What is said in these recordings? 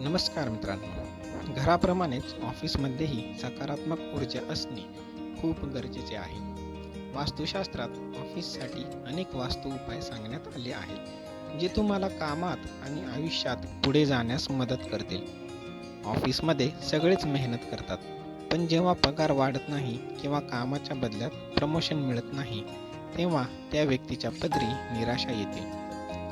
नमस्कार मित्रांनो. घराप्रमाणेच ऑफिसमध्येही सकारात्मक ऊर्जा असणे खूप गरजेचे आहे. वास्तुशास्त्रात ऑफिससाठी अनेक वास्तू उपाय सांगण्यात आले आहेत जे तुम्हाला कामात आणि आयुष्यात पुढे जाण्यास मदत करतील. ऑफिसमध्ये सगळेच मेहनत करतात पण जेव्हा पगार वाढत नाही किंवा कामाच्या बदल्यात प्रमोशन मिळत नाही तेव्हा त्या व्यक्तीच्या पदरी निराशा येते.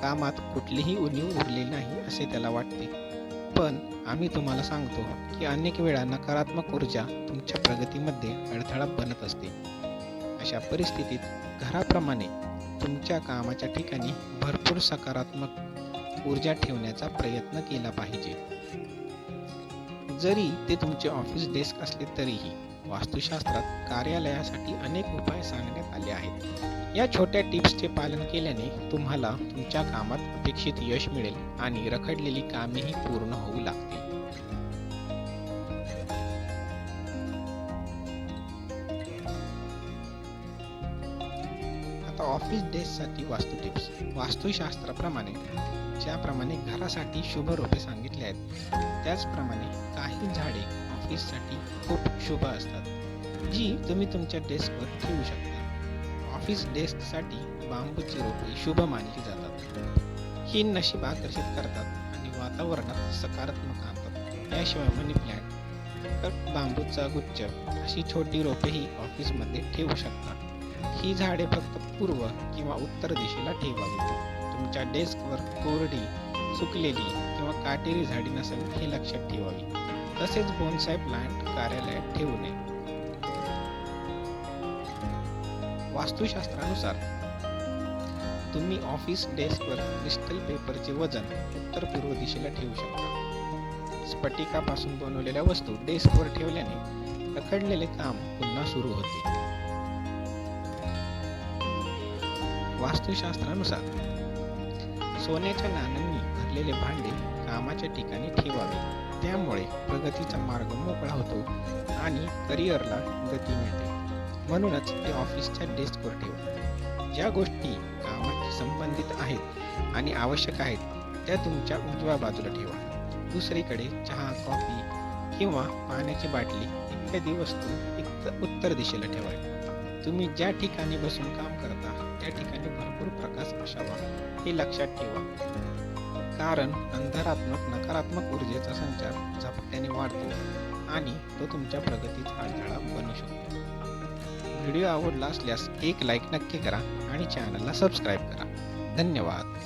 कामात कुठलीही उणीव उरली नाही असे त्याला वाटते. पण आम्ही तुम्हाला सांगतो की अनेक वेळा नकारात्मक ऊर्जा तुमच्या प्रगतीमध्ये अडथळा बनत असते. अशा परिस्थितीत घराप्रमाणे तुमच्या कामाच्या ठिकाणी भरपूर सकारात्मक ऊर्जा ठेवण्याचा प्रयत्न केला पाहिजे. जरी ते तुमचे ऑफिस डेस्क असले तरीही वास्तुशास्त्रात कार्यालयासाठी अनेक उपाय सांगण्यात आले आहेत. या छोट्या टिप्सचे पालन केल्याने तुम्हाला तुमच्या कामात अपेक्षित यश मिळेल आणि रखडलेली कामेही पूर्ण होऊ लागतील. आता ऑफिस डेस्कसाठी वास्तू टिप्स वास्तुशास्त्राप्रमाणे ज्याप्रमाणे घरासाठी शुभ रोपे सांगितले आहेत त्याचप्रमाणे काही झाडे ऑफिससाठी खूप शुभ असतात जी तुम्ही तुमच्या डेस्कवर ठेवू शकता. ऑफिस डेस्कसाठी बांबूची रोपे शुभ मानली जातात. ही नशीब आकर्षित करतात आणि वातावरणात सकारात्मक आणतात. याशिवाय मनी प्लॅन्ट तर बांबूचा गुच्छ अशी छोटी रोपेही ऑफिसमध्ये ठेवू शकता. ही झाडे फक्त पूर्व किंवा उत्तर दिशेला ठेवावी. तुमच्या डेस्कवर कोरडी सुकलेली किंवा काटेरी झाडी नसेल हे लक्षात ठेवावी. तसेच बोनसाय प्लांट कार्यालयात ठेवू नये. वास्तुशास्त्रानुसार तुम्ही ऑफिस डेस्कवर क्रिस्टल पेपरचे वजन उत्तर पूर्व दिशेला ठेवू शकता. स्फटिकापासून बनवलेल्या वस्तू डेस्कवर ठेवल्याने रखडलेले काम पुन्हा सुरू होते. वास्तुशास्त्रानुसार सोन्याच्या नाण्यांनी भरलेले भांडे कामाच्या ठिकाणी ठेवावे. त्यामुळे प्रगतीचा मार्ग मोकळा होतो आणि करिअरला गती मिळते. म्हणूनच ते ऑफिसच्या डेस्कवर ठेवा. ज्या गोष्टी कामाशी संबंधित आहेत आणि आवश्यक आहेत त्या तुमच्या उजव्या बाजूला ठेवा. दुसरीकडे चहा कॉफी किंवा पाण्याची बाटली इत्यादी वस्तू एक उत्तर दिशेला ठेवा. तुम्ही ज्या ठिकाणी बसून काम करता त्या ठिकाणी भरपूर प्रकाश असावा हे लक्षात ठेवा. कारण अंधारात्मक नकारात्मक ऊर्जेचा संचार झपाट्याने वाढतो आणि तो तुमच्या प्रगतीचा अडथळा बनू शकतो. व्हिडिओ आवडला असल्यास एक लाईक नक्की करा आणि चॅनलला सबस्क्राईब करा. धन्यवाद.